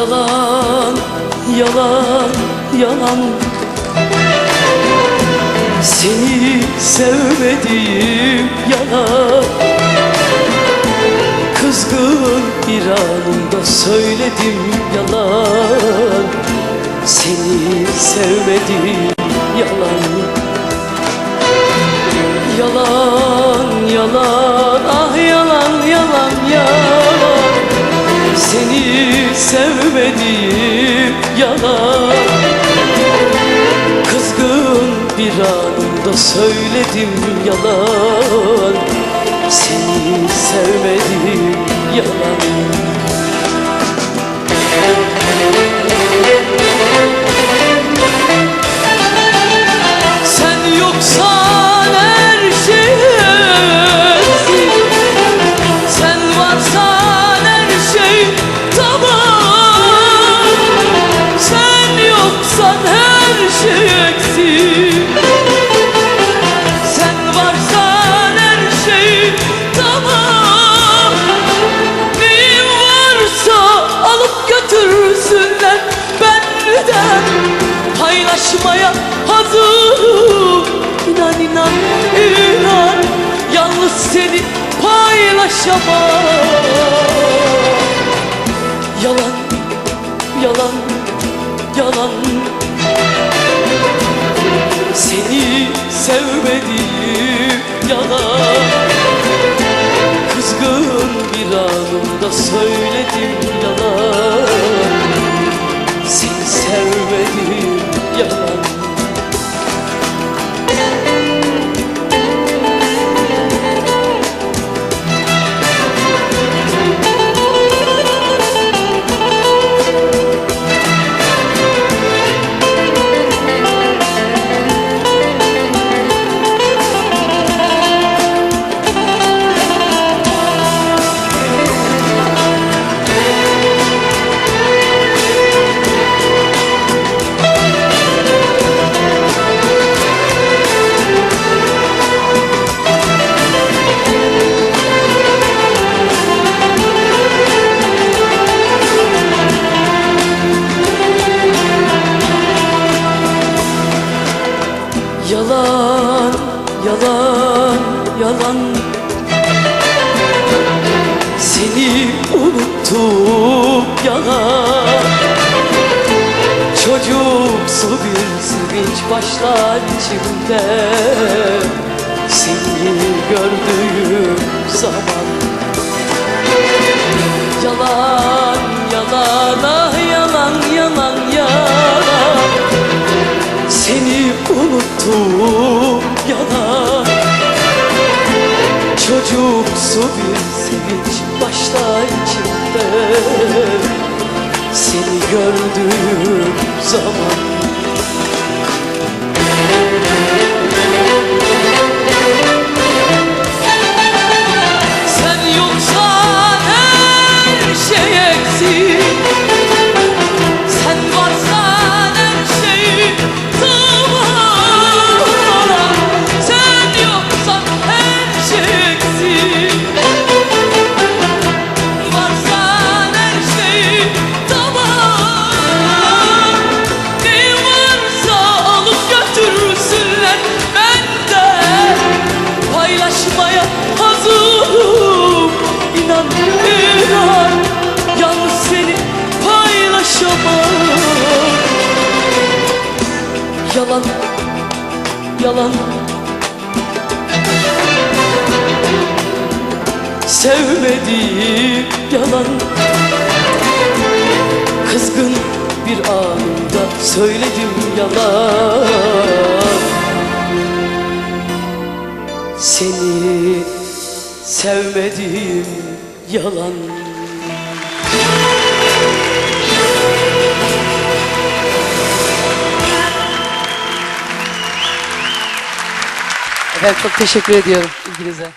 Yalan, yalan, yalan. Seni sevmediğim yalan. Kızgın bir anımda söyledim yalan. Seni sevmediğim sevmediğim yalan. Kızgın bir anında söyledim yalan. Seni sevmediğim yalan Paylaşmaya hazırım. İnan inan inan. Yalnız seni paylaşamam. Yalan, yalan, yalan. Seni sevmediğim yalan. Kızgın bir anımda söyledim Yalan, yalan, Seni unuttum yalan. Çocuksu bir sevinç başlar içimde. Seni gördüğüm zaman Çocuksu bir sevinç başta içimde Seni gördüğüm zaman Yalan Yalan. Sevmediğim yalan. Kızgın bir anında söyledim yalan. Seni sevmediğim yalan Efendim çok teşekkür ediyorum ilginize.